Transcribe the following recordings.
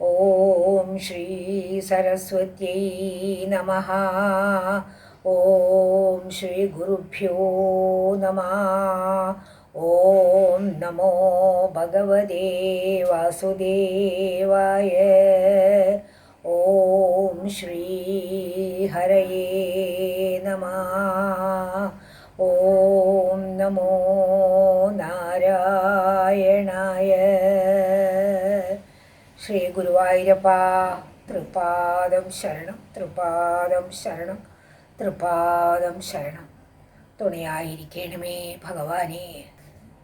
ഓം ശ്രീ സരസ്വത്യൈ നമ. ഓം ശ്രീ ഗുരുഭ്യോ നമ. ഓം നമോ ഭഗവതേ വാസുദേവായ. ഓം ശ്രീ ഹരയേ നമ. ഓം നമോ നാരായണായ. ശ്രീ ഗുരുവായൂരപ്പ തൃപാദം ശരണം തൃപാദം ശരണം തൃപാദം ശരണം. തുണയായിരിക്കണമേ ഭഗവാനെ.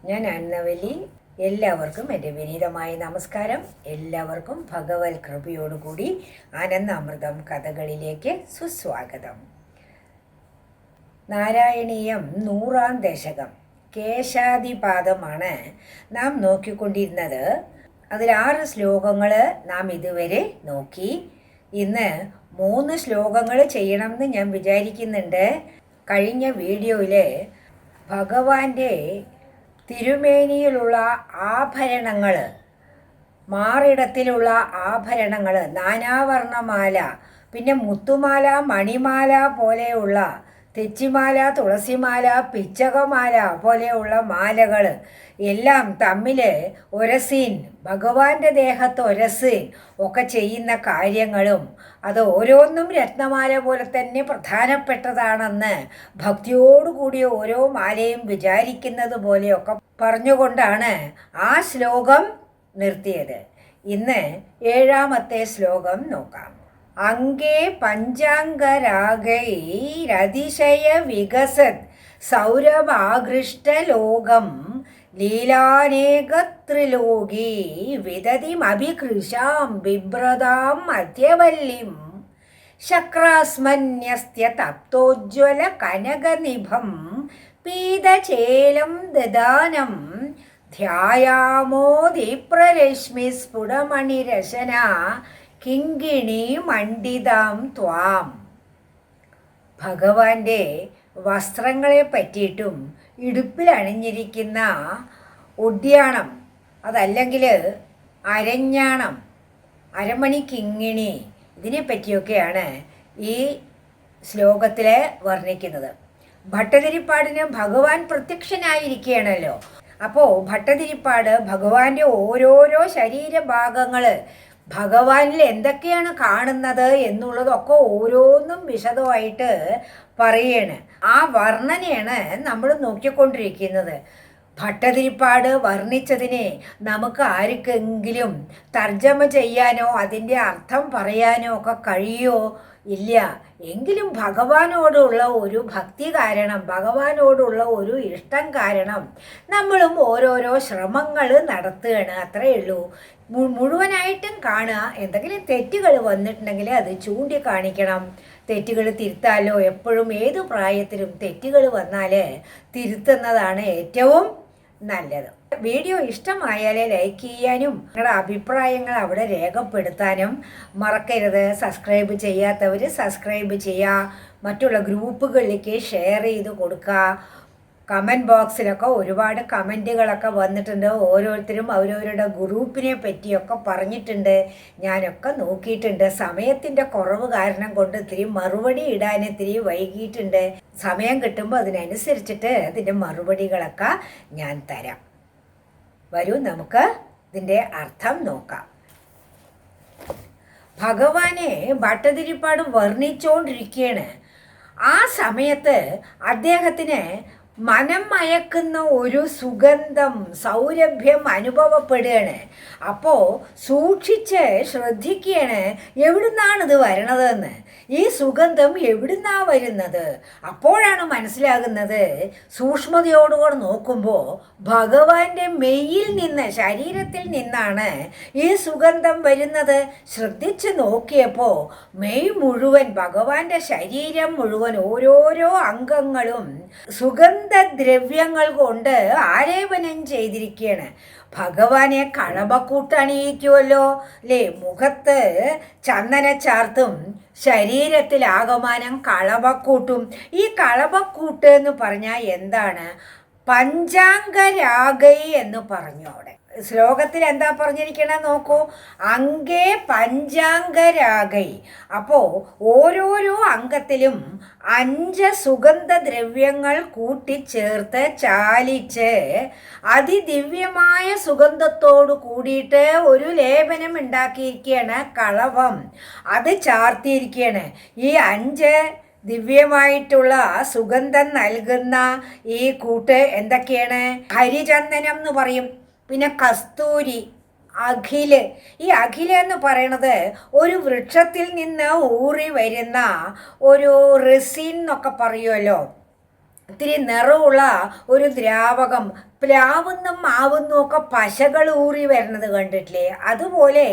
ഞാൻ അന്നവലി എല്ലാവർക്കും എന്റെ വിനീതമായ നമസ്കാരം. എല്ലാവർക്കും ഭഗവത് കൃപയോടുകൂടി ആനന്ദാമൃതം കഥകളിലേക്ക് സുസ്വാഗതം. നാരായണീയം നൂറാം ദശകം. കേശാദിപാദമാണ് നാം നോക്കിക്കൊണ്ടിരുന്നത്. അതിൽ ആറ് ശ്ലോകങ്ങൾ നാം ഇതുവരെ നോക്കി. ഇന്ന് മൂന്ന് ശ്ലോകങ്ങൾ ചെയ്യണമെന്ന് ഞാൻ വിചാരിക്കുന്നുണ്ട്. കഴിഞ്ഞ വീഡിയോയിൽ ഭഗവാന്റെ തിരുമേനിയിലുള്ള ആഭരണങ്ങൾ മാറിടത്തിലുള്ള ആഭരണങ്ങൾ നാനാവർണമാല പിന്നെ മുത്തുമാല മണിമാല പോലെയുള്ള തെച്ചിമാല തുളസിമാല പിച്ചകമാല പോലെയുള്ള മാലകൾ എല്ലാം തമ്മിൽ ഒരസീൻ ഭഗവാന്റെ ദേഹത്ത് ഒരസീൻ ഒക്കെ ചെയ്യുന്ന കാര്യങ്ങളും അത് ഓരോന്നും രത്നമാല പോലെ തന്നെ പ്രധാനപ്പെട്ടതാണെന്ന് ഭക്തിയോടുകൂടി ഓരോ മാലയും വിചാരിക്കുന്നത് പോലെയൊക്കെ പറഞ്ഞുകൊണ്ടാണ് ആ ശ്ലോകം നിർത്തിയത്. ഇന്ന് ഏഴാമത്തെ ശ്ലോകം നോക്കാം. അങ്കേ പഞ്ചാംഗരാഗൈരതിശയ വികസത് സൗരഭാകൃഷ്ടലോകം ലീലാനേകത്രിലോകീ വിദതിമഭികൃശാം ബിഭ്രതാം മധ്യവല്ലിം ശക്രാസ്മന്യസ്ത്യ തപ്തോജ്വല കനകനിഭം പീതചേലം ദദാനം സ്ഫുടമണിരശന കിങ്കിണി മണ്ഡിതാം ത്വാം. ഭഗവാന്റെ വസ്ത്രങ്ങളെ പറ്റിയിട്ടും ഇടുപ്പിൽ അണിഞ്ഞിരിക്കുന്ന ഒഡ്യാണം അതല്ലെങ്കിൽ അരഞ്ഞാണം അരമണി കിങ്ങിണി ഇതിനെ പറ്റിയൊക്കെയാണ് ഈ ശ്ലോകത്തിൽ വർണിക്കുന്നത്. ഭട്ടതിരിപ്പാടിന് ഭഗവാൻ പ്രത്യക്ഷനായിരിക്കുകയാണല്ലോ. അപ്പോൾ ഭട്ടതിരിപ്പാട് ഭഗവാന്റെ ഓരോരോ ശരീരഭാഗങ്ങൾ ഭഗവാനിൽ എന്തൊക്കെയാണ് കാണുന്നത് എന്നുള്ളതൊക്കെ ഓരോന്നും വിശദമായിട്ട് പറയാണ്. ആ വർണനയാണ് നമ്മൾ നോക്കിക്കൊണ്ടിരിക്കുന്നത്. ഭട്ടതിരിപ്പാട് വർണിച്ചതിനെ നമുക്ക് ആർക്കെങ്കിലും തർജമ ചെയ്യാനോ അതിന്റെ അർത്ഥം പറയാനോ ഒക്കെ കഴിയോ? ഇല്ല. എങ്കിലും ഭഗവാനോടുള്ള ഒരു ഭക്തി കാരണം ഭഗവാനോടുള്ള ഒരു ഇഷ്ടം കാരണം നമ്മളും ഓരോരോ ശ്രമങ്ങൾ നടത്തുകയാണ്. അത്രയേ ഉള്ളൂ. മുഴുവനായിട്ടും കാണുക. എന്തെങ്കിലും തെറ്റുകൾ വന്നിട്ടുണ്ടെങ്കിൽ അത് ചൂണ്ടിക്കാണിക്കണം. തെറ്റുകൾ തിരുത്താലോ? എപ്പോഴും ഏത് പ്രായത്തിലും തെറ്റുകൾ വന്നാൽ തിരുത്തുന്നതാണ് ഏറ്റവും നല്ലത്. വീഡിയോ ഇഷ്ടമായാൽ ലൈക്ക് ചെയ്യാനും നിങ്ങളുടെ അഭിപ്രായങ്ങൾ അവിടെ രേഖപ്പെടുത്താനും മറക്കരുത്. സബ്സ്ക്രൈബ് ചെയ്യാത്തവർ സബ്സ്ക്രൈബ് ചെയ്യുക. മറ്റുള്ള ഗ്രൂപ്പുകളിലേക്ക് ഷെയർ ചെയ്ത് കൊടുക്കുക. കമന്റ് ബോക്സിലൊക്കെ ഒരുപാട് കമന്റുകളൊക്കെ വന്നിട്ടുണ്ട്. ഓരോരുത്തരും അവരവരുടെ ഗ്രൂപ്പിനെ പറ്റിയൊക്കെ പറഞ്ഞിട്ടുണ്ട്. ഞാനൊക്കെ നോക്കിയിട്ടുണ്ട്. സമയത്തിന്റെ കുറവ് കാരണം കൊണ്ട് ഇത്തിരി മറുപടി ഇടാൻ ഇത്തിരി വൈകിയിട്ടുണ്ട്. സമയം കിട്ടുമ്പോൾ അതിനനുസരിച്ചിട്ട് അതിന്റെ മറുപടികളൊക്കെ ഞാൻ തരാം. വരൂ നമുക്ക് ഇതിന്റെ അർത്ഥം നോക്കാം. ഭഗവാനെ ഭട്ടതിരിപ്പാട് വർണിച്ചുകൊണ്ടിരിക്കുകയാണ് ആ സമയത്ത് അദ്ദേഹത്തിന് മനം മയക്കുന്ന ഒരു സുഗന്ധം സൗരഭ്യം അനുഭവപ്പെടുകയാണ്. അപ്പോൾ സൂക്ഷിച്ച് ശ്രദ്ധിക്കുകയാണ് എവിടുന്നാണ് ഇത് വരണതെന്ന്. ഈ സുഗന്ധം എവിടുന്നാ വരുന്നത്? അപ്പോഴാണ് മനസ്സിലാകുന്നത്. സൂക്ഷ്മതയോടുകൂടെ നോക്കുമ്പോൾ ഭഗവാന്റെ മെയ്യിൽ നിന്ന് ശരീരത്തിൽ നിന്നാണ് ഈ സുഗന്ധം വരുന്നത്. ശ്രദ്ധിച്ച് നോക്കിയപ്പോൾ മെയ് മുഴുവൻ ഭഗവാന്റെ ശരീരം മുഴുവൻ ഓരോരോ അംഗങ്ങളും സുഗന്ധദ്രവ്യങ്ങൾ കൊണ്ട് ആലേപനം ചെയ്തിരിക്കുകയാണ് ഭഗവാനെ കളഭക്കൂട്ടണിയിക്കുമല്ലോ അല്ലേ മുഖത്ത് ചന്ദന ചാർത്തും ശരീരത്തിൽ ആകമാനം കളഭക്കൂട്ടും. ഈ കളഭക്കൂട്ട് എന്ന് പറഞ്ഞാൽ എന്താണ്? പഞ്ചാംഗരാഗൈ എന്ന് പറഞ്ഞു അവിടെ. ശ്ലോകത്തിൽ എന്താ പറഞ്ഞിരിക്കണ നോക്കൂ. അങ്കേ പഞ്ചാംഗരാഗൈ. അപ്പോൾ ഓരോരോ അംഗത്തിലും അഞ്ച് സുഗന്ധദ്രവ്യങ്ങൾ കൂട്ടിച്ചേർത്ത് ചാലിച്ച് അതിദിവ്യമായ സുഗന്ധത്തോട് കൂടിയിട്ട് ഒരു ലേപനം ഉണ്ടാക്കിയിരിക്കുകയാണ് കളവം. അത് ചാർത്തിയിരിക്കുകയാണ് ഈ അഞ്ച് ദിവ്യമായിട്ടുള്ള സുഗന്ധം നൽകുന്ന ഈ കൂട്ട് എന്തൊക്കെയാണ്? ഹരിചന്ദനം എന്ന് പറയും. പിന്നെ കസ്തൂരി അഖിൽ. ഈ അഖില എന്ന് പറയണത് ഒരു വൃക്ഷത്തിൽ നിന്ന് ഊറി വരുന്ന ഒരു റിസിൻ എന്നൊക്കെ പറയുമല്ലോ ഇത്തിരി നിറവുള്ള ഒരു ദ്രാവകം. പ്ലാവുന്നും മാവുന്നും ഒക്കെ പശകൾ ഊറി വരുന്നത് കണ്ടിട്ടില്ലേ? അതുപോലെ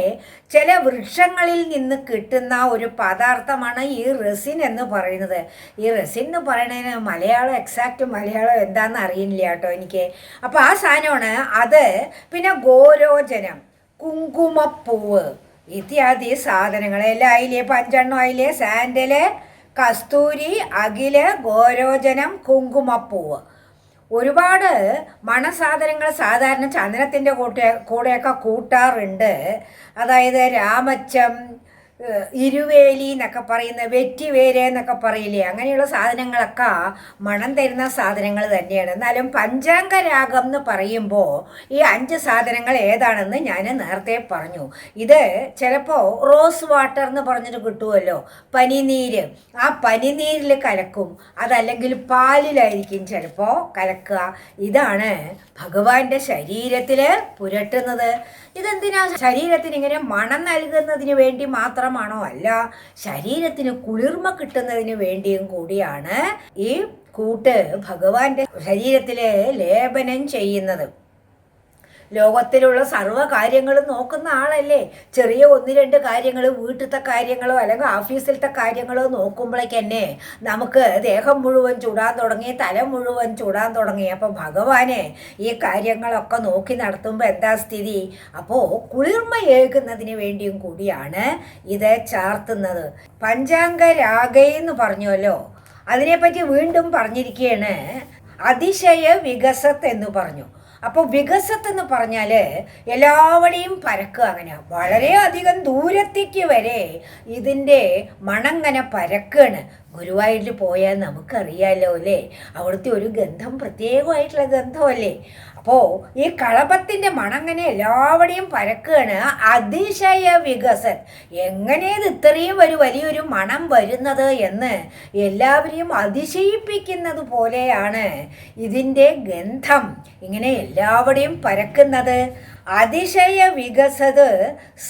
ചില വൃക്ഷങ്ങളിൽ നിന്ന് കിട്ടുന്ന ഒരു പദാർത്ഥമാണ് ഈ റെസിൻ എന്ന് പറയുന്നത്. ഈ റെസിൻ എന്ന് പറയുന്നതിന് മലയാളം എക്സാക്റ്റ് മലയാളം എന്താണെന്ന് അറിയില്ല കേട്ടോ എനിക്ക്. അപ്പോൾ ആ സാധനമാണ് അത് പിന്നെ ഗോരോചനം കുങ്കുമപ്പൂവ് ഇത്യാദി സാധനങ്ങൾ എല്ലാം അതിലെ പഞ്ചെണ്ണം അതിലെ സാൻഡൽ കസ്തൂരി അകിൽ ഗോരോചനം കുങ്കുമപ്പൂവ്. ഒരുപാട് മണസാധനങ്ങൾ സാധാരണ ചന്ദനത്തിന്റെ കൂട്ട കൂടെയൊക്കെ കൂട്ടാറുണ്ട്. അതായത് രാമച്ചം ഇരുവേലി എന്നൊക്കെ പറയുന്ന വെറ്റിവേര് എന്നൊക്കെ പറയില്ലേ? അങ്ങനെയുള്ള സാധനങ്ങളൊക്കെ മണം തരുന്ന സാധനങ്ങൾ തന്നെയാണ്. എന്നാലും പഞ്ചാംഗ രാഗം എന്ന് പറയുമ്പോൾ ഈ അഞ്ച് സാധനങ്ങൾ ഏതാണെന്ന് ഞാൻ നേരത്തെ പറഞ്ഞു. ഇത് ചിലപ്പോൾ റോസ് വാട്ടർ എന്ന് പറഞ്ഞിട്ട് കിട്ടുമല്ലോ പനിനീര്. ആ പനിനീരിൽ കലക്കും. അതല്ലെങ്കിൽ പാലിലായിരിക്കും ചിലപ്പോൾ കലക്കുക. ഇതാണ് ഭഗവാന്റെ ശരീരത്തിൽ പുരട്ടുന്നത്. ഇതെന്തിനാ ശരീരത്തിന് ഇങ്ങനെ മണം നൽകുന്നതിന് വേണ്ടി മാത്രമാണോ അല്ല ശരീരത്തിന് കുളിർമ കിട്ടുന്നതിന് വേണ്ടിയും കൂടിയാണ് ഈ കൂട്ട് ഭഗവാന്റെ ശരീരത്തിലെ ലേപനം ചെയ്യുന്നത്. ലോകത്തിലുള്ള സർവ കാര്യങ്ങളും നോക്കുന്ന ആളല്ലേ? ചെറിയ ഒന്ന് രണ്ട് കാര്യങ്ങൾ വീട്ടിലത്തെ കാര്യങ്ങളോ അല്ലെങ്കിൽ ഓഫീസിലത്തെ കാര്യങ്ങളോ നോക്കുമ്പോഴേക്കന്നെ നമുക്ക് ദേഹം മുഴുവൻ ചൂടാൻ തുടങ്ങി തല മുഴുവൻ ചൂടാൻ തുടങ്ങി. അപ്പോൾ ഭഗവാനെ ഈ കാര്യങ്ങളൊക്കെ നോക്കി നടത്തുമ്പോൾ എന്താ സ്ഥിതി? അപ്പോൾ കുളിർമ ഏകുന്നതിന് വേണ്ടിയും കൂടിയാണ് ഇത് ചാർത്തുന്നത്. പഞ്ചാംഗ രാഗയെന്ന് പറഞ്ഞുവല്ലോ. അതിനെപ്പറ്റി വീണ്ടും പറഞ്ഞിരിക്കുകയാണ് അതിശയ വികസത്ത് എന്ന് പറഞ്ഞു. അപ്പോൾ വികസത്ത് എന്ന് പറഞ്ഞാൽ എല്ലാവടെയും പരക്കുക അങ്ങനെ വളരെ അധികം ദൂരത്തേക്ക് വരെ ഇതിന്റെ മണങ്ങനെ പരക്കുകയാണ് ഗുരുവായൂരിൽ പോയാൽ നമുക്കറിയാലോ അല്ലേ? അവിടുത്തെ ഒരു ഗന്ധം പ്രത്യേകമായിട്ടുള്ള ഗന്ധമല്ലേ? അപ്പോൾ ഈ കളപത്തിന്റെ മണങ്ങനെ എല്ലാവടെയും പരക്കുകയാണ് അതിശയ വികസൻ. എങ്ങനെ ഇത് ഇത്രയും ഒരു വലിയൊരു മണം വരുന്നത് എന്ന് എല്ലാവരെയും അതിശയിപ്പിക്കുന്നത് പോലെയാണ് ഇതിന്റെ ഗന്ധം. ഇങ്ങനെ എല്ലാവടെയും പരക്കുന്നത് അതിശയ വികസത്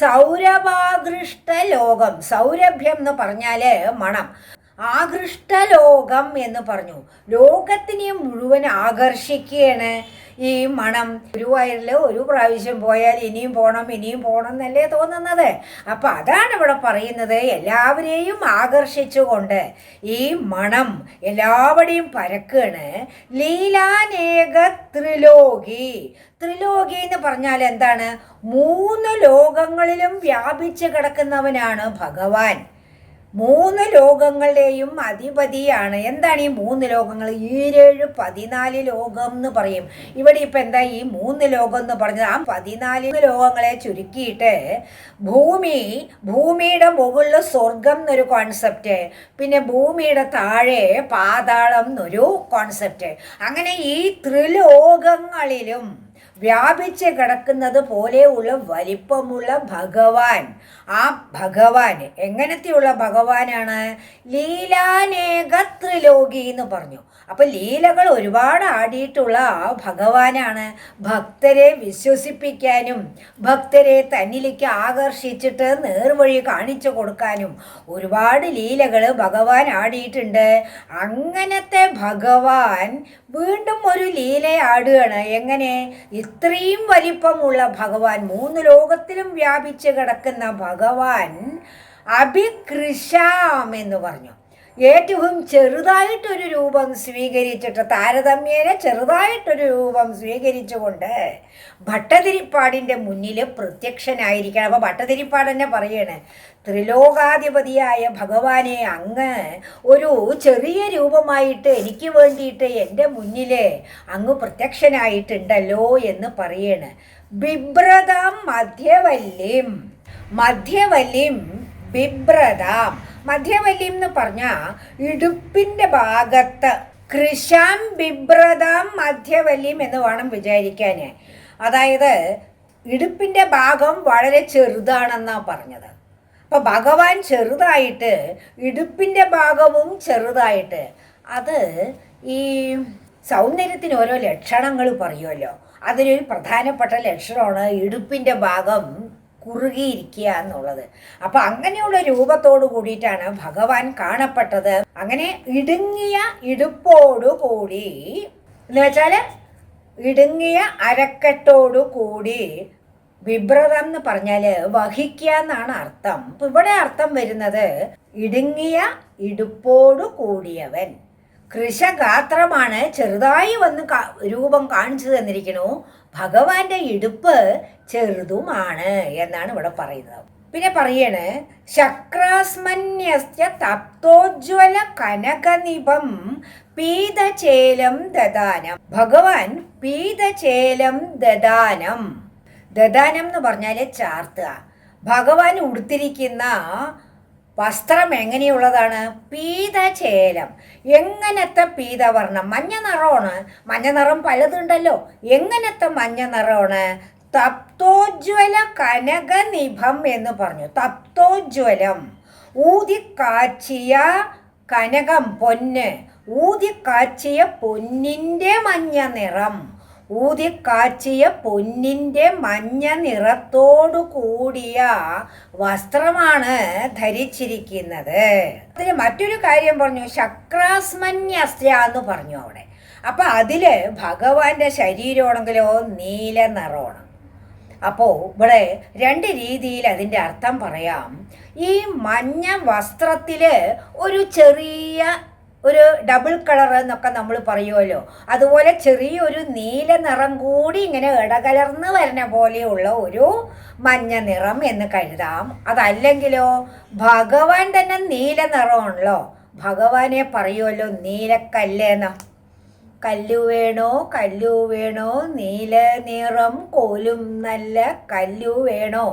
സൗരഭാകൃഷ്ട ലോകം സൗരഭ്യം എന്ന് പറഞ്ഞാൽ മണം. ആകൃഷ്ടലോകം എന്ന് പറഞ്ഞു. ലോകത്തിനെ മുഴുവൻ ആകർഷിക്കുകയാണ് ഈ മണം. ഗുരുവായൂരിൽ ഒരു പ്രാവശ്യം പോയാൽ ഇനിയും പോകണം ഇനിയും പോകണം എന്നല്ലേ തോന്നുന്നത്. അപ്പം അതാണ് ഇവിടെ പറയുന്നത്. എല്ലാവരെയും ആകർഷിച്ചുകൊണ്ട് ഈ മണം എല്ലാവരുടെയും പരക്കുകയാണ് ലീലാനേക ത്രിലോകി. ത്രിലോകി എന്ന് പറഞ്ഞാൽ എന്താണ്? മൂന്ന് ലോകങ്ങളിലും വ്യാപിച്ച് കിടക്കുന്നവനാണ് ഭഗവാൻ. മൂന്ന് ലോകങ്ങളുടെയും അധിപതിയാണ്. എന്താണ് ഈ മൂന്ന് ലോകങ്ങൾ? ഈരേഴ് പതിനാല് ലോകം എന്ന് പറയും. ഇവിടെ ഇപ്പം എന്താ ഈ മൂന്ന് ലോകം എന്ന് പറഞ്ഞത്? ആ പതിനാല് ലോകങ്ങളെ ചുരുക്കിയിട്ട് ഭൂമി ഭൂമിയുടെ മുകളിൽ സ്വർഗം എന്നൊരു കോൺസെപ്റ്റ് പിന്നെ ഭൂമിയുടെ താഴെ പാതാളം എന്നൊരു കോൺസെപ്റ്റ് അങ്ങനെ ഈ ത്രിലോകങ്ങളിലും വ്യാപിച്ച് കിടക്കുന്നത് പോലെയുള്ള വലിപ്പമുള്ള ഭഗവാൻ. ആ ഭഗവാൻ എങ്ങനത്തെയുള്ള ഭഗവാനാണ്? ലീലാനേക ത്രിലോകി എന്ന് പറഞ്ഞു. അപ്പൊ ലീലകൾ ഒരുപാട് ആടിയിട്ടുള്ള ആ ഭഗവാനാണ്. ഭക്തരെ വിശ്വസിപ്പിക്കാനും ഭക്തരെ തന്നിലേക്ക് ആകർഷിച്ചിട്ട് നേർവഴി കാണിച്ചു കൊടുക്കാനും ഒരുപാട് ലീലകൾ ഭഗവാൻ ആടിയിട്ടുണ്ട്. അങ്ങനത്തെ ഭഗവാൻ വീണ്ടും ഒരു ലീല ആടുകയാണ് എങ്ങനെ? ഇത്രയും വലിപ്പമുള്ള ഭഗവാൻ മൂന്ന് ലോകത്തിലും വ്യാപിച്ച് കിടക്കുന്ന ഭഗവാൻ അഭികൃഷാം എന്ന് പറഞ്ഞു. ഏറ്റവും ചെറുതായിട്ടൊരു രൂപം സ്വീകരിച്ചിട്ട് താരതമ്യേന ചെറുതായിട്ടൊരു രൂപം സ്വീകരിച്ചുകൊണ്ട് ഭട്ടതിരിപ്പാടിന്റെ മുന്നിൽ പ്രത്യക്ഷനായിരിക്കണം. അപ്പോൾ ഭട്ടതിരിപ്പാട് തന്നെ പറയണേ ത്രിലോകാധിപതിയായ ഭഗവാനെ അങ്ങ് ഒരു ചെറിയ രൂപമായിട്ട് എനിക്ക് വേണ്ടിയിട്ട് എന്റെ മുന്നിൽ അങ്ങ് പ്രത്യക്ഷനായിട്ടുണ്ടല്ലോ എന്ന് പറയണ്. ബിബ്രതാം മധ്യവല്ലിം മധ്യവല്ലിം ബിഭ്രതാം. മധ്യവല്ലിം എന്ന് പറഞ്ഞ ഇടുപ്പിന്റെ ഭാഗത്ത് കൃഷാം ബിബ്രതാം മധ്യവലിയും എന്ന് വേണം വിചാരിക്കാൻ അതായത് ഇടുപ്പിന്റെ ഭാഗം വളരെ ചെറുതാണെന്നാണ് പറഞ്ഞത്. അപ്പോൾ ഭഗവാൻ ചെറുതായിട്ട് ഇടുപ്പിന്റെ ഭാഗവും ചെറുതായിട്ട് അത് ഈ സൗന്ദര്യത്തിന് ഓരോ ലക്ഷണങ്ങൾ പറയുമല്ലോ. അതിലൊരു പ്രധാനപ്പെട്ട ലക്ഷണമാണ് ഇടുപ്പിന്റെ ഭാഗം കുറുകിയിരിക്കുക എന്നുള്ളത്. അപ്പൊ അങ്ങനെയുള്ള രൂപത്തോടു കൂടിയിട്ടാണ് ഭഗവാൻ കാണപ്പെട്ടത്. അങ്ങനെ ഇടുങ്ങിയ ഇടുപ്പോടു കൂടി എന്ന് വെച്ചാൽ ഇടുങ്ങിയ അരക്കെട്ടോടു കൂടി വിഭ്രതം എന്ന് പറഞ്ഞാൽ വഹിക്കുക എന്നാണ് അർത്ഥം. അപ്പൊ ഇവിടെ അർത്ഥം വരുന്നത് ഇടുങ്ങിയ ഇടുപ്പോടു കൂടിയവൻ. കൃഷഗാത്രമാണ് ചെറുതായി വന്ന് രൂപം കാണിച്ചു തന്നിരിക്കണു ഭഗവാന്റെ ഇടുപ്പ് ചെറുതുമാണ് എന്നാണ് ഇവിടെ പറയുന്നത്. പിന്നെ പറയണ് ശക്രാസ്മന്യസ്യ തപ്തോജ്വല കനകനിഭം പീതചേലം ദദാനം. ഭഗവാൻ പീതചേലം ദദാനം. ദദാനം എന്ന് പറഞ്ഞാൽ ചാർത്തുക. ഭഗവാൻ ഉടുത്തിരിക്കുന്ന വസ്ത്രം എങ്ങനെയുള്ളതാണ്? പീതചേലം. എങ്ങനത്തെ പീതവർണം? മഞ്ഞ നിറമാണ്. മഞ്ഞ നിറം പലതുണ്ടല്ലോ. എങ്ങനത്തെ മഞ്ഞ നിറമാണ്? തപ്തോജ്വല കനകനിഭം എന്ന് പറഞ്ഞു. തപ്തോജ്വലം. ഊതിക്കാച്ചിയ കനകം പൊന്ന്. ഊതിക്കാച്ചിയ പൊന്നിന്റെ മഞ്ഞ നിറം. ഊതിക്കാച്ചിയ പൊന്നിന്റെ മഞ്ഞ നിറത്തോടു കൂടിയ വസ്ത്രമാണ് ധരിച്ചിരിക്കുന്നത്. അതിന് മറ്റൊരു കാര്യം പറഞ്ഞു. ശക്രാസ്മന്യസ്യ എന്ന് പറഞ്ഞു അവിടെ. അപ്പൊ അതിൽ ഭഗവാന്റെ ശരീരമാണെങ്കിലോ നീല നിറമാണ്. അപ്പോൾ ഇവിടെ രണ്ട് രീതിയിൽ അതിന്റെ അർത്ഥം പറയാം. ഈ മഞ്ഞ വസ്ത്രത്തിൽ ഒരു ചെറിയ ഒരു ഡബിൾ കളർ എന്നൊക്കെ നമ്മൾ പറയുമല്ലോ അതുപോലെ ചെറിയൊരു നീല നിറം കൂടി ഇങ്ങനെ ഇടകലർന്ന് വരുന്ന പോലെയുള്ള ഒരു മഞ്ഞ നിറം എന്ന് കരുതാം. അതല്ലെങ്കിലോ ഭഗവാൻ തന്നെ നീല നിറമാണല്ലോ. ഭഗവാനെ പറയുമല്ലോ നീലക്കല്ലേന്ന. കല്ലു വേണോ കല്ലു വേണോ നീല നിറം കോലും നല്ല കല്ലു വേണോ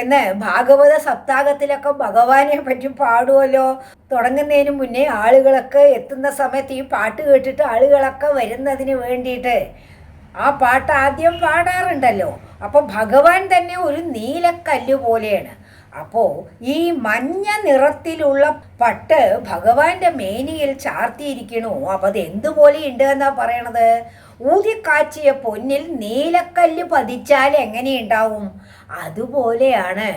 എന്ന് ഭാഗവത സപ്താഹത്തിലൊക്കെ ഭഗവാനെ പറ്റി പാടുമല്ലോ തുടങ്ങുന്നതിന് മുന്നേ ആളുകളൊക്കെ എത്തുന്ന സമയത്ത് ഈ പാട്ട് കേട്ടിട്ട് ആളുകളൊക്കെ വരുന്നതിന് വേണ്ടിയിട്ട് ആ പാട്ട് ആദ്യം പാടാറുണ്ടല്ലോ. അപ്പോൾ ഭഗവാൻ തന്നെ ഒരു നീലക്കല്ല് പോലെയാണ്. അപ്പോൾ ഈ മഞ്ഞ നിറത്തിലുള്ള പട്ട് ഭഗവാന്റെ മേനിയിൽ ചാർത്തിയിരിക്കണു. അപ്പൊ അത് എന്തുപോലെ ഉണ്ട് എന്നാ പറയണത്? ഊതിക്കാച്ചിയ പൊന്നിൽ നീലക്കല്ല് പതിച്ചാൽ എങ്ങനെയുണ്ടാവും? അതുപോലെയാണ്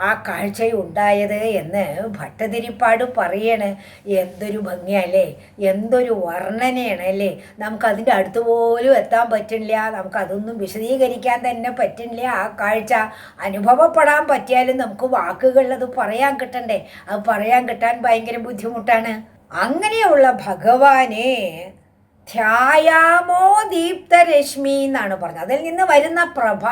ആ കാഴ്ചയുണ്ടായത് എന്ന് ഭട്ടതിരിപ്പാട് പറയണ്. എന്തൊരു ഭംഗിയല്ലേ? എന്തൊരു വർണനയാണ് അല്ലേ? നമുക്കതിന്റെ അടുത്ത് പോലും എത്താൻ പറ്റില്ല. നമുക്കതൊന്നും വിശദീകരിക്കാൻ തന്നെ പറ്റില്ല. ആ കാഴ്ച അനുഭവപ്പെടാൻ പറ്റിയാലും നമുക്ക് വാക്കുകളിൽ അത് പറയാൻ കിട്ടണ്ടേ? അത് പറയാൻ കിട്ടാൻ ഭയങ്കര ബുദ്ധിമുട്ടാണ്. അങ്ങനെയുള്ള ഭഗവാനെ ധ്യായാമോ ദീപ്തരശ്മി എന്നാണ് പറഞ്ഞത്. അതിൽ നിന്ന് വരുന്ന പ്രഭ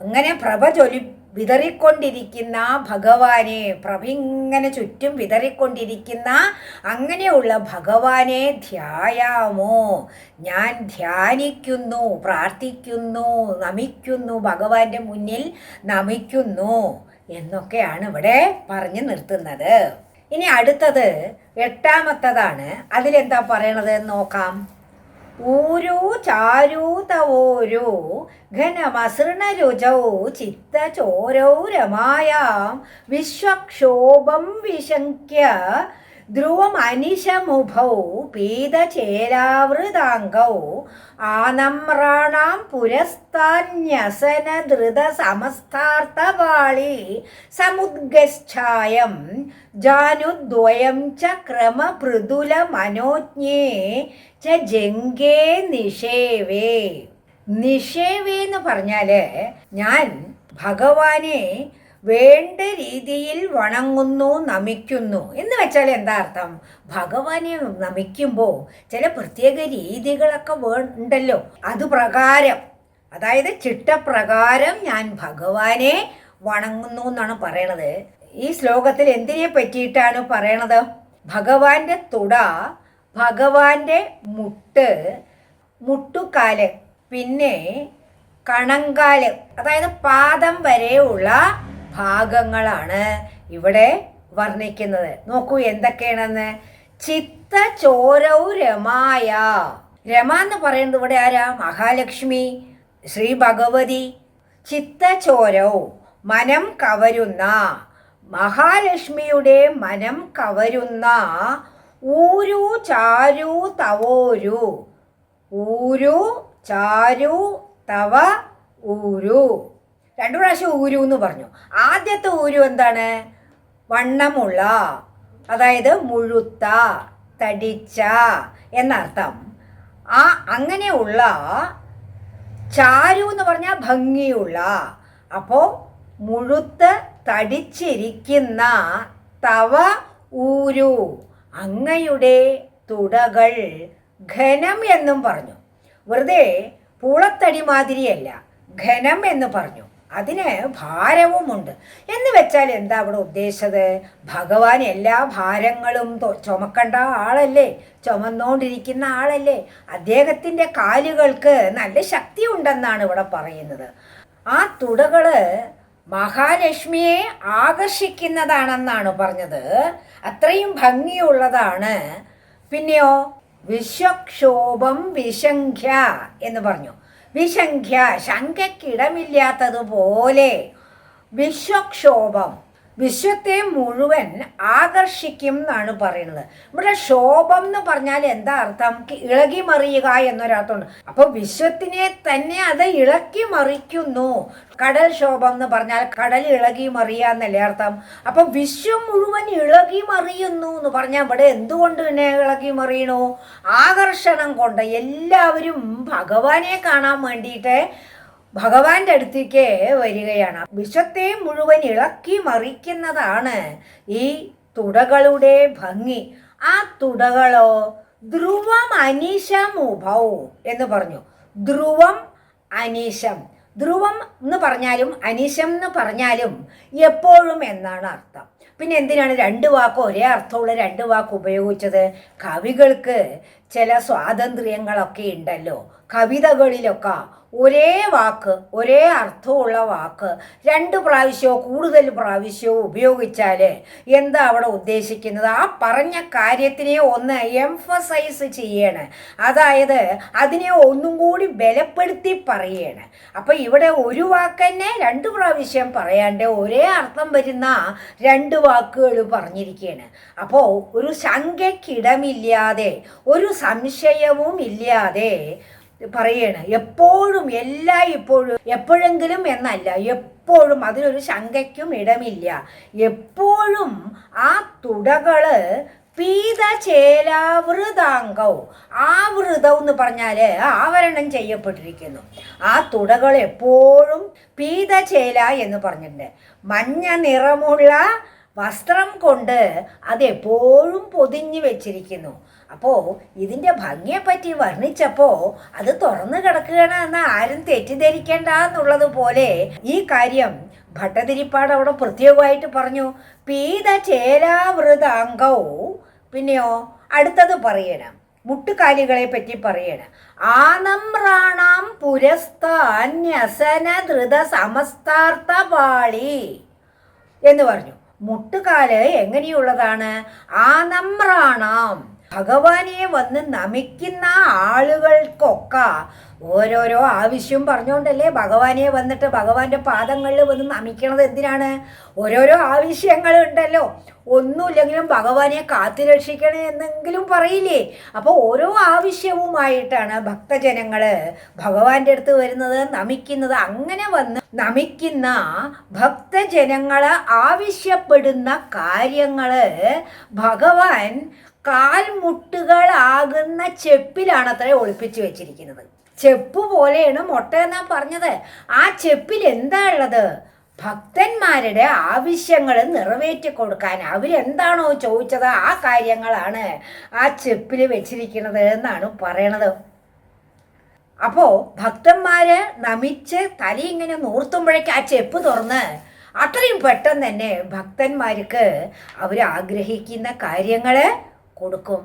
അങ്ങനെ പ്രഭ ചൊലി വിതറിക്കൊണ്ടിരിക്കുന്ന ഭഗവാനെ പ്രഭ ഇങ്ങനെ ചുറ്റും വിതറിക്കൊണ്ടിരിക്കുന്ന അങ്ങനെയുള്ള ഭഗവാനെ ധ്യായാമോ? ഞാൻ ധ്യാനിക്കുന്നു പ്രാർത്ഥിക്കുന്നു നമിക്കുന്നു ഭഗവാന്റെ മുന്നിൽ നമിക്കുന്നു എന്നൊക്കെയാണ് ഇവിടെ പറഞ്ഞു നിർത്തുന്നത്. ഇനി അടുത്തത് എട്ടാമത്തതാണ്. അതിലെന്താ പറയണത് നോക്കാം. ഊരൂ ഓരോ ഘനമസൃണരുചോ ചിത്തചോരൗ രമായാം വിശ്വക്ഷോഭം വിശങ്ക്യ ധ്രുവമനിശമുഭൗ പീതചേരാവൃതാംഗൗ ആനമ്രാണാം പുരസ്താന്യസനധൃത സമസ്ഥാർത്ഥപാളി സമുദ്ഗച്ഛായം ജാനുദ്വയം ച ക്രമപൃതുല മനോജ്ഞേ ച ജംഗേ നിഷേവേ. നിഷേവേ എന്ന് പറഞ്ഞാൽ ഞാൻ ഭഗവാനെ വേണ്ട രീതിയിൽ വണങ്ങുന്നു നമിക്കുന്നു. എന്ന് വെച്ചാൽ എന്താ അർത്ഥം? ഭഗവാനെ നമിക്കുമ്പോൾ ചില പ്രത്യേക രീതികളൊക്കെ വേണ്ടല്ലോ അത് പ്രകാരം അതായത് ചിട്ടപ്രകാരം ഞാൻ ഭഗവാനെ വണങ്ങുന്നു എന്നാണ് പറയണത്. ഈ ശ്ലോകത്തിൽ എന്തിനെ പറ്റിയിട്ടാണ് പറയണത്? ഭഗവാന്റെ തുട ഭഗവാന്റെ മുട്ട് മുട്ടുകാൽ പിന്നെ കണങ്കാൽ അതായത് പാദം വരെയുള്ള ഭാഗങ്ങളാണ് ഇവിടെ വർണിക്കുന്നത്. നോക്കൂ എന്തൊക്കെയാണെന്ന്. ചിത്ത ചോരൗ രമായ. രമ എന്ന് പറയുന്നത് ഇവിടെ ആരാ? മഹാലക്ഷ്മി ശ്രീ ഭഗവതി. ചിത്തചോരൗ മനം കവരുന്ന. മഹാലക്ഷ്മിയുടെ മനം കവരുന്ന. ഊരു ചാരു തവോരു. ഊരു ചാരു തവ ഊരു. രണ്ടു പ്രാവശ്യം ഊരു എന്ന് പറഞ്ഞു. ആദ്യത്തെ ഊരു എന്താണ്? വണ്ണമുള്ള അതായത് മുഴുത്ത തടിച്ച എന്നർത്ഥം. ആ അങ്ങനെയുള്ള ചാരു എന്ന് പറഞ്ഞാൽ ഭംഗിയുള്ള അപ്പോൾ മുഴുത്ത് തടിച്ചിരിക്കുന്ന തവ ഊരു അങ്ങയുടെ തുടകൾ ഘനം എന്നും പറഞ്ഞു. വെറുതെ പൂളത്തടി മാതിരിയല്ല ഘനം എന്ന് പറഞ്ഞു. അതിന് ഭാരവുമുണ്ട്. എന്ന് വെച്ചാൽ എന്താ അവിടെ ഉദ്ദേശിച്ചത്? ഭഗവാൻ എല്ലാ ഭാരങ്ങളും ചുമക്കണ്ട ആളല്ലേ? ചുമന്നുകൊണ്ടിരിക്കുന്ന ആളല്ലേ? അദ്ദേഹത്തിന്റെ കാലുകൾക്ക് നല്ല ശക്തി ഉണ്ടെന്നാണ് ഇവിടെ പറയുന്നത്. ആ തുടകൾ മഹാലക്ഷ്മിയെ ആകർഷിക്കുന്നതാണെന്നാണ് പറഞ്ഞത്. അത്രയും ഭംഗിയുള്ളതാണ്. പിന്നെയോ വിശ്വക്ഷോഭം വിശംഖ്യ എന്ന് പറഞ്ഞു. വിശങ്ഖ്യ ശങ്കയ്ക്കിടമില്ലാത്തതുപോലെ വിശ്വക്ഷോഭം. വിശ്വത്തെ മുഴുവൻ ആകർഷിക്കും എന്നാണ് പറയുന്നത്. ഇവിടെ ശോഭം എന്ന് പറഞ്ഞാൽ എന്താ അർത്ഥം? നമുക്ക് ഇളകി മറിയുക എന്നൊരർത്ഥമുണ്ട്. അപ്പോൾ വിശ്വത്തിനെ തന്നെ അത് ഇളക്കി മറിക്കുന്നു. കടൽ ശോഭം എന്ന് പറഞ്ഞാൽ കടൽ ഇളകി മറിയുക എന്നല്ലേ അർത്ഥം? അപ്പോൾ വിശ്വം മുഴുവൻ ഇളകി മറിയുന്നു എന്ന് പറഞ്ഞാൽ ഇവിടെ എന്തുകൊണ്ട് പിന്നെ ഇളകി മറിയണു? ആകർഷണം കൊണ്ട് എല്ലാവരും ഭഗവാനെ കാണാൻ വേണ്ടിയിട്ട് ഭഗവാന്റെ അടുത്തേക്ക് വരികയാണ്. വിശ്വത്തെ മുഴുവൻ ഇളക്കി മറിക്കുന്നതാണ് ഈ തുടകളുടെ ഭംഗി. ആ തുടകളോ ധ്രുവം അനീശം ഉഭൗ എന്ന് പറഞ്ഞു. ധ്രുവം അനീശം. ധ്രുവം എന്ന് പറഞ്ഞാലും അനീശം എന്ന് പറഞ്ഞാലും എപ്പോഴും എന്നാണ് അർത്ഥം. പിന്നെ എന്തിനാണ് രണ്ട് വാക്ക് ഒരേ അർത്ഥമുള്ള രണ്ട് വാക്ക് ഉപയോഗിച്ചത്? കവികൾക്ക് ചില സ്വാതന്ത്ര്യങ്ങളൊക്കെ ഉണ്ടല്ലോ. കവിതകളിലൊക്കെ ഒരേ വാക്ക് ഒരേ അർത്ഥമുള്ള വാക്ക് രണ്ട് പ്രാവശ്യമോ കൂടുതൽ പ്രാവശ്യമോ ഉപയോഗിച്ചാൽ എന്താ അവിടെ ഉദ്ദേശിക്കുന്നത്? ആ പറഞ്ഞ കാര്യത്തിനെ ഒന്ന് എംഫസൈസ് ചെയ്യണം. അതായത് അതിനെ ഒന്നും കൂടി ബലപ്പെടുത്തി പറയണം. അപ്പം ഇവിടെ ഒരു വാക്ക് തന്നെ രണ്ട് പ്രാവശ്യം പറയാണ്ട് ഒരേ അർത്ഥം വരുന്ന രണ്ട് വാക്കുകൾ പറഞ്ഞിരിക്കുകയാണ് അപ്പോൾ ഒരു ശങ്കയ്ക്കിടമില്ലാതെ ഒരു സംശയവും ഇല്ലാതെ പറയണ്. എപ്പോഴും എല്ലാ ഇപ്പോഴും എപ്പോഴെങ്കിലും എന്നല്ല എപ്പോഴും അതിനൊരു ശങ്കയ്ക്കും ഇടമില്ല. എപ്പോഴും ആ തുടകൾ പീത പീതചേലാവൃതാംഗവും ആവൃതം എന്ന് പറഞ്ഞാൽ ആവരണം ചെയ്യപ്പെട്ടിരിക്കുന്നു. ആ തുടകൾ എപ്പോഴും പീത ചേല എന്ന് പറഞ്ഞിട്ടുണ്ട്. മഞ്ഞ നിറമുള്ള വസ്ത്രം കൊണ്ട് അതെപ്പോഴും പൊതിഞ്ഞു വെച്ചിരിക്കുന്നു. അപ്പോൾ ഇതിന്റെ ഭംഗിയെപ്പറ്റി വർണിച്ചപ്പോൾ അത് തുറന്നു കിടക്കുകയാണ് എന്ന് ആരും തെറ്റിദ്ധരിക്കേണ്ട എന്നുള്ളത് പോലെ ഈ കാര്യം ഭട്ടതിരിപ്പാട് അവിടെ പ്രത്യേകമായിട്ട് പറഞ്ഞു. പീത ചേലാവൃതാംഗവും പിന്നെയോ അടുത്തത് പറയണം. മുട്ടുകാലികളെ പറ്റി പറയണം. ആനമ്രാണാം പുരസ്താന്യസന ധൃത സമസ്താർത്ഥ പാളി എന്ന് പറഞ്ഞു. മുട്ടുകാൽ എങ്ങനെയുള്ളതാണ്? ആനമ്രാണാം ഭഗവാനെ വന്ന് നമിക്കുന്ന ആളുകൾക്കൊക്കെ ഓരോരോ ആവശ്യം പറഞ്ഞുകൊണ്ടല്ലേ ഭഗവാനെ വന്നിട്ട് ഭഗവാന്റെ പാദങ്ങളിൽ വന്ന് നമിക്കണത് എന്തിനാണ്? ഓരോരോ ആവശ്യങ്ങൾ ഉണ്ടല്ലോ ഒന്നുമില്ലെങ്കിലും ഭഗവാനെ കാത്തുരക്ഷിക്കണേ എന്നെങ്കിലും പറയില്ലേ? അപ്പോൾ ഓരോ ആവശ്യവുമായിട്ടാണ് ഭക്തജനങ്ങൾ ഭഗവാന്റെ അടുത്ത് വരുന്നത് നമിക്കുന്നത്. അങ്ങനെ വന്ന് നമിക്കുന്ന ഭക്തജനങ്ങൾ ആവശ്യപ്പെടുന്ന കാര്യങ്ങൾ ഭഗവാൻ കാൽമുട്ടുകളാകുന്ന ചെപ്പിലാണ് അത്ര ഒളിപ്പിച്ചു വെച്ചിരിക്കുന്നത്. ചെപ്പ് പോലെയാണ് മുട്ട എന്നാ പറഞ്ഞത്. ആ ചെപ്പിൽ എന്താ ഉള്ളത്? ഭക്തന്മാരുടെ ആവശ്യങ്ങൾ നിറവേറ്റി കൊടുക്കാൻ അവരെന്താണോ ചോദിച്ചത് ആ കാര്യങ്ങളാണ് ആ ചെപ്പിൽ വെച്ചിരിക്കുന്നത് എന്നാണ് പറയണത്. അപ്പോൾ ഭക്തന്മാര് നമിച്ച് തല ഇങ്ങനെ നൂർത്തുമ്പോഴേക്ക് ആ ചെപ്പ് തുറന്ന് അത്രയും പെട്ടെന്ന് തന്നെ ഭക്തന്മാർക്ക് അവർ ആഗ്രഹിക്കുന്ന കാര്യങ്ങൾ കൊടുക്കും.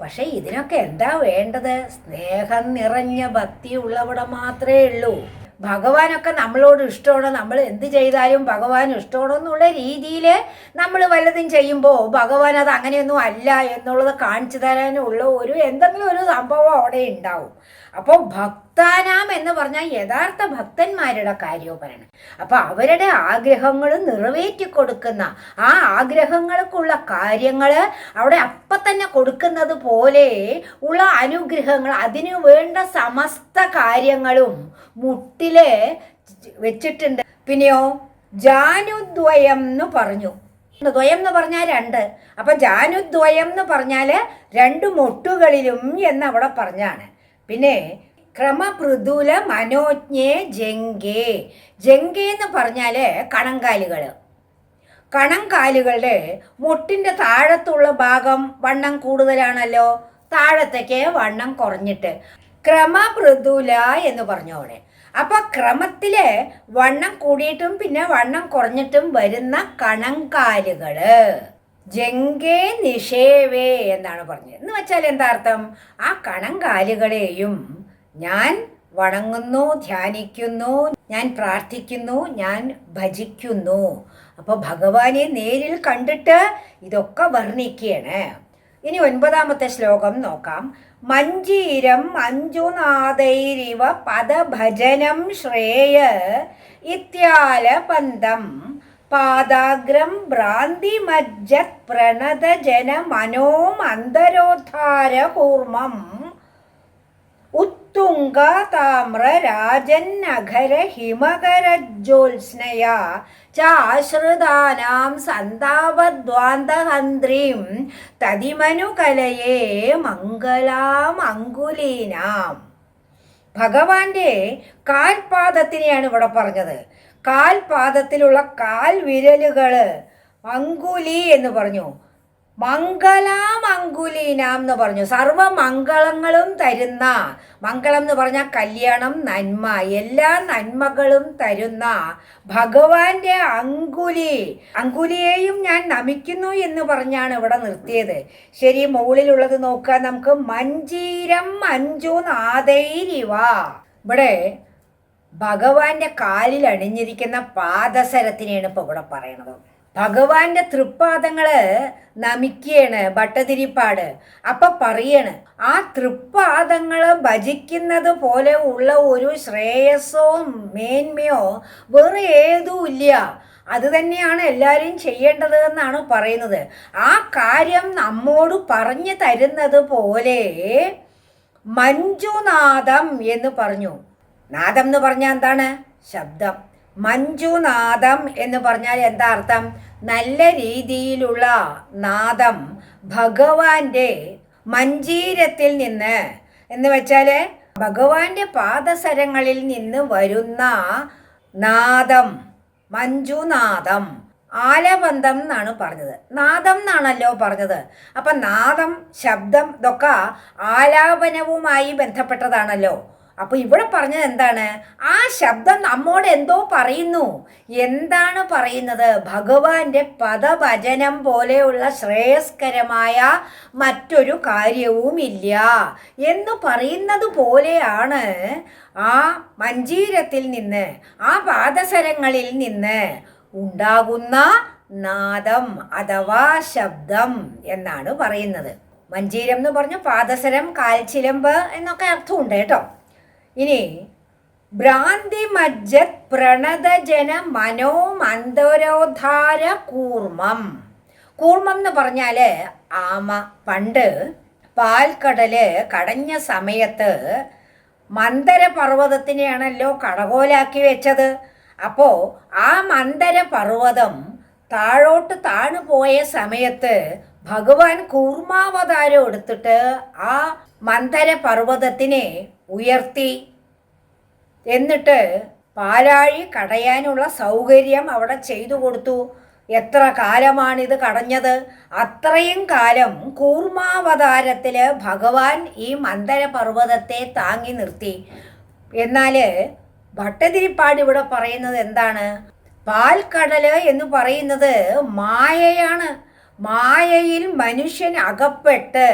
പക്ഷേ ഇതിനൊക്കെ എന്താ വേണ്ടത്? സ്നേഹം നിറഞ്ഞ ഭക്തി ഉള്ളവിടെ മാത്രമേ ഉള്ളൂ. ഭഗവാനൊക്കെ നമ്മളോട് ഇഷ്ടമാണോ. നമ്മൾ എന്ത് ചെയ്താലും ഭഗവാൻ ഇഷ്ടമാണോ എന്നുള്ള രീതിയിൽ നമ്മൾ വല്ലതും ചെയ്യുമ്പോൾ ഭഗവാൻ അത് അങ്ങനെയൊന്നും അല്ല എന്നുള്ളത് കാണിച്ചു തരാനുള്ള ഒരു എന്തെങ്കിലും ഒരു സംഭവം അവിടെ ഉണ്ടാവും. അപ്പോൾ ഭക്താനാം എന്ന് പറഞ്ഞാൽ യഥാർത്ഥ ഭക്തന്മാരുടെ കാര്യോപരണം. അപ്പോൾ അവരുടെ ആഗ്രഹങ്ങൾ നിറവേറ്റി കൊടുക്കുന്ന ആ ആഗ്രഹങ്ങൾക്കുള്ള കാര്യങ്ങൾ അവിടെ അപ്പം തന്നെ കൊടുക്കുന്നത് പോലെ ഉള്ള അനുഗ്രഹങ്ങൾ അതിനു വേണ്ട സമസ്ത കാര്യങ്ങളും മുട്ടിൽ വെച്ചിട്ടുണ്ട്. പിന്നെയോ ജാനുദ്വയം എന്ന് പറഞ്ഞു. ദ്വയം എന്ന് പറഞ്ഞാൽ രണ്ട്. അപ്പൊ ജാനുദ്വയം എന്ന് പറഞ്ഞാൽ രണ്ട് മുട്ടുകളിലും എന്ന് അവിടെ പറഞ്ഞാണ്. പിന്നെ ക്രമപൃഥുല മനോജ്ഞേ ജംഗേ. ജംഗേ എന്ന് പറഞ്ഞാൽ കണങ്കാലുകൾ കണങ്കാലുകളുടെ മുട്ടിന്റെ താഴത്തുള്ള ഭാഗം വണ്ണം കൂടുതലാണല്ലോ. താഴത്തേക്ക് വണ്ണം കുറഞ്ഞിട്ട്. ക്രമപൃഥുല എന്ന് പറഞ്ഞോടെ. അപ്പൊ ക്രമത്തിൽ വണ്ണം കൂടിയിട്ടും പിന്നെ വണ്ണം കുറഞ്ഞിട്ടും വരുന്ന കണങ്കാലുകൾ. ജംഗേ നിഷേവേ എന്നാണ് പറഞ്ഞത്. എന്ന് വെച്ചാൽ എന്താ അർത്ഥം ആ കണങ്കാലുകളെയും ഞാൻ വണങ്ങുന്നു ധ്യാനിക്കുന്നു ഞാൻ പ്രാർത്ഥിക്കുന്നു ഞാൻ ഭജിക്കുന്നു. അപ്പോൾ ഭഗവാനെ നേരിൽ കണ്ടിട്ട് ഇതൊക്കെ വർണിക്കുകയാണ്. ഇനി ഒൻപതാമത്തെ ശ്ലോകം നോക്കാം. മഞ്ജീരം മഞ്ജുനാഥൈരിവ പദഭജനം ശ്രേയ ഇത്യാലപന്തം പാദാഗ്രം ഭ്രാന്തിമജ്ജത് പ്രണതജന മനോമന്തരോദ്ധാര കൂർമ്മം ഉത്തുംഗ താമ്ര രാജന്നഗര ഹിമകരജ്യോത്സ്നയ ചാശ്രിതാനാം സന്താപദ്വാന്തഹന്ത്രീം തതിമനുകലയെ മംഗലാം അങ്കുലീനാം. ഭഗവാന്റെ കാൽപാദത്തിനെയാണ് ഇവിടെ പറഞ്ഞത്. കാൽപാദത്തിലുള്ള കാൽ വിരലുകൾ അങ്കുലി എന്ന് പറഞ്ഞു. മംഗലാം അങ്കുലീനാം എന്ന് പറഞ്ഞു. സർവമംഗളങ്ങളും തരുന്ന മംഗളം എന്ന് പറഞ്ഞാൽ കല്യാണം നന്മ എല്ലാ നന്മകളും തരുന്ന ഭഗവാന്റെ അങ്കുലി. അങ്കുലിയെയും ഞാൻ നമിക്കുന്നു എന്ന് പറഞ്ഞാണ് ഇവിടെ നിർത്തിയത്. ശരി മുകളിലുള്ളത് നോക്കുക നമുക്ക്. മഞ്ചീരം മഞ്ജു നാദൈരിവ ഇവിടെ ഭഗവാന്റെ കാലിൽ അണിഞ്ഞിരിക്കുന്ന പാദസരത്തിനെയാണ് ഇപ്പോൾ ഇവിടെ പറയണത്. ഭഗവാന്റെ തൃപ്പാദങ്ങൾ നമിക്കുകയാണ് ഭട്ടതിരിപ്പാട്. അപ്പൊ പറയാണ് ആ തൃപ്പാദങ്ങൾ ഭജിക്കുന്നത് പോലെ ഉള്ള ഒരു ശ്രേയസ്സോ മേന്മയോ വേറെ ഏതും ഇല്ല. അത് തന്നെയാണ് എല്ലാവരും ചെയ്യേണ്ടത് എന്നാണ് പറയുന്നത്. ആ കാര്യം നമ്മോട് പറഞ്ഞു തരുന്നത് പോലെ മഞ്ജുനാഥം എന്ന് പറഞ്ഞു. നാദം എന്ന് പറഞ്ഞാൽ എന്താണ്? ശബ്ദം. മഞ്ജുനാദം എന്ന് പറഞ്ഞാൽ എന്താ അർത്ഥം? നല്ല രീതിയിലുള്ള നാദം ഭഗവാന്റെ മഞ്ജീരത്തിൽ നിന്ന് എന്ന് വെച്ചാൽ ഭഗവാന്റെ പാദസരങ്ങളിൽ നിന്ന് വരുന്ന നാദം മഞ്ജുനാദം ആലബന്ധം എന്നാണ് പറഞ്ഞത്. നാദം എന്നാണല്ലോ പറഞ്ഞത്. അപ്പൊ നാദം ശബ്ദം ഇതൊക്കെ ആലാപനവുമായി ബന്ധപ്പെട്ടതാണല്ലോ. അപ്പൊ ഇവിടെ പറഞ്ഞത് എന്താണ്? ആ ശബ്ദം നമ്മോട് എന്തോ പറയുന്നു. എന്താണ് പറയുന്നത്? ഭഗവാന്റെ പദഭജനം പോലെയുള്ള ശ്രേയസ്കരമായ മറ്റൊരു കാര്യവുമില്ല എന്ന് പറയുന്നത് പോലെയാണ് ആ മഞ്ജീരത്തിൽ നിന്ന് ആ പാദസരങ്ങളിൽ നിന്ന് ഉണ്ടാകുന്ന നാദം അഥവാ ശബ്ദം എന്നാണ് പറയുന്നത്. മഞ്ജീരം എന്ന് പറഞ്ഞു പാദസരം കാൽച്ചിലമ്പ് എന്നൊക്കെ അർത്ഥമുണ്ട് കേട്ടോ. ഇനി ഭ്രാന്തി മജ്ജത് പ്രണതജന മനോമന്തരോദ്ധാര കൂർമ്മം കൂർമ്മം എന്ന് പറഞ്ഞാൽ ആമ. പണ്ട് പാൽക്കടൽ കടഞ്ഞ സമയത്ത് മന്ദര പർവതത്തിനെയാണല്ലോ കടകോലാക്കി വെച്ചത്. അപ്പോൾ ആ മന്ദര പർവതം താഴോട്ട് താണു പോയ സമയത്ത് ഭഗവാൻ കൂർമാവതാരം എടുത്തിട്ട് ആ മന്ദര പർവതത്തിനെ ഉയർത്തി. എന്നിട്ട് പാലാഴി കടയാനുള്ള സൗകര്യം അവിടെ ചെയ്തു കൊടുത്തു. എത്ര കാലമാണിത് കടഞ്ഞത്? അത്രയും കാലം കൂർമാവതാരത്തിൽ ഭഗവാൻ ഈ മന്ദരപർവതത്തെ താങ്ങി നിർത്തി. എന്നാൽ ഭട്ടതിരിപ്പാട് ഇവിടെ പറയുന്നത് എന്താണ്? പാൽക്കടൽ എന്ന് പറയുന്നത് മായയാണ്. മായയിൽ മനുഷ്യൻ അകപ്പെട്ട്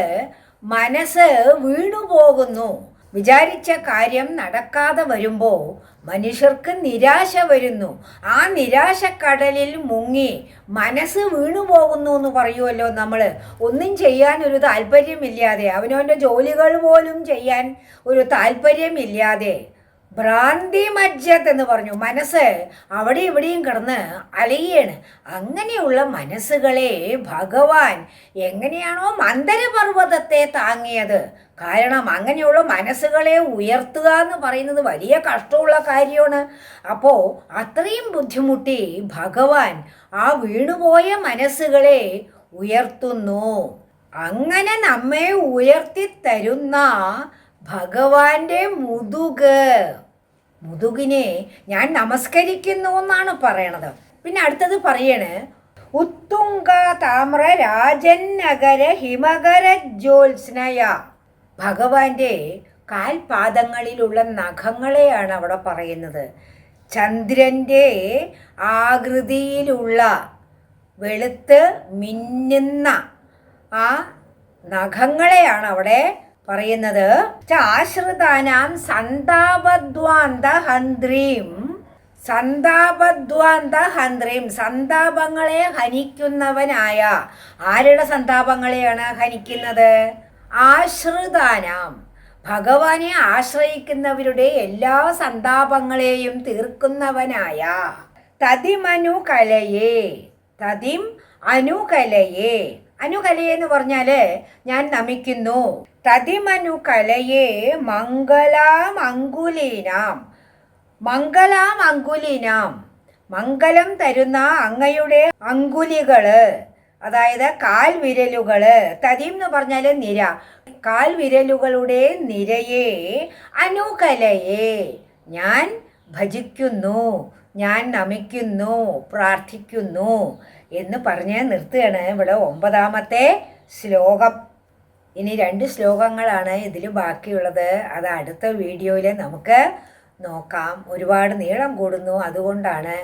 മനസ്സ് വീണുപോകുന്നു. വിചാരിച്ച കാര്യം നടക്കാതെ വരുമ്പോൾ മനുഷ്യർക്ക് നിരാശ വരുന്നു. ആ നിരാശ കടലിൽ മുങ്ങി മനസ്സ് വീണു പോകുന്നു എന്ന് പറയുമല്ലോ നമ്മൾ ഒന്നും ചെയ്യാൻ ഒരു താല്പര്യമില്ലാതെ അവനവന്റെ ജോലികൾ പോലും ചെയ്യാൻ ഒരു താല്പര്യമില്ലാതെ ഭ്രാന്തി മജ്ജത്ത് എന്ന് പറഞ്ഞു. മനസ്സ് അവിടെ ഇവിടെയും കിടന്ന് അലയാണ് അങ്ങനെയുള്ള മനസ്സുകളെ ഭഗവാൻ എങ്ങനെയാണോ മന്ദരപർവതത്തെ താങ്ങിയത്. കാരണം അങ്ങനെയുള്ള മനസ്സുകളെ ഉയർത്തുക എന്ന് പറയുന്നത് വലിയ കഷ്ടമുള്ള കാര്യമാണ്. അപ്പോൾ അത്രയും ബുദ്ധിമുട്ടി ഭഗവാൻ ആ വീണുപോയ മനസ്സുകളെ ഉയർത്തുന്നു. അങ്ങനെ നമ്മെ ഉയർത്തി തരുന്ന ഭഗവാന്റെ മുതുക്. മുതുകിനെ ഞാൻ നമസ്കരിക്കുന്നു എന്നാണ് പറയണത്. പിന്നെ അടുത്തത് പറയണ് ഉത്തുങ്ക താമ്ര രാജൻ നഗര ഹിമകര ജ്യോത്സ്നയ. ഭഗവാന്റെ കാൽപാദങ്ങളിലുള്ള നഖങ്ങളെയാണ് അവിടെ പറയുന്നത്. ചന്ദ്രന്റെ ആകൃതിയിലുള്ള വെളുത്ത് മിന്നുന്ന ആ നഖങ്ങളെയാണ് അവിടെ പറയുന്നത് ആശ്രിതാനാം സന്താപദ്വാന്ത ഹന്ത്രീം സന്താപദ്വാന്ത ഹന്ത്രീം സന്താപങ്ങളെ ഹനിക്കുന്നവനായ ആരുടെ സന്താപങ്ങളെയാണ് ഹനിക്കുന്നത്? ആശ്രിതാനാം. ഭഗവാനെ ആശ്രയിക്കുന്നവരുടെ എല്ലാ സന്താപങ്ങളെയും തീർക്കുന്നവനായ തതിമനു കലയെ തതിം അനുകലയെ അനുകലയെന്ന് പറഞ്ഞാൽ ഞാൻ നമിക്കുന്നു. തതിമനു കലയെ മംഗലാം അങ്കുലീനാം. മംഗലാം അങ്കുലീനാം. മംഗലം തരുന്ന അങ്ങയുടെ അങ്കുലികൾ അതായത് കാൽ വിരലുകൾ തതിം എന്ന് പറഞ്ഞാൽ നിര. കാൽ വിരലുകളുടെ നിരയെ അനുകലയെ. ഞാൻ ഭജിക്കുന്നു ഞാൻ നമിക്കുന്നു പ്രാർത്ഥിക്കുന്നു എന്ന് പറഞ്ഞ് നിർത്തുകയാണ് ഇവിടെ ഒമ്പതാമത്തെ ശ്ലോകം. ഇനി രണ്ട് ശ്ലോകങ്ങളാണ് ഇതിൽ ബാക്കിയുള്ളത്. അത് അടുത്ത വീഡിയോയിൽ നമുക്ക് നോക്കാം. ഒരുപാട് നീളം കൂടുന്നു. അതുകൊണ്ടാണ്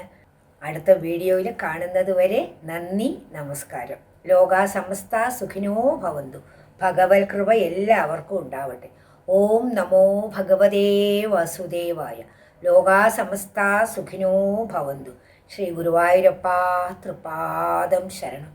അടുത്ത വീഡിയോയിൽ കാണുന്നത് വരെ നന്ദി നമസ്കാരം. ലോകാസമസ്ത സുഖിനോ ഭവന്തു. ഭഗവത് കൃപ എല്ലാവർക്കും ഉണ്ടാവട്ടെ. ഓം നമോ ഭഗവതേ വസുദേവായ. ലോകാസമസ്ത സുഖിനോ ഭവന്തു. ശ്രീ ഗുരുവായൂരപ്പ തൃപാദം ശരണം.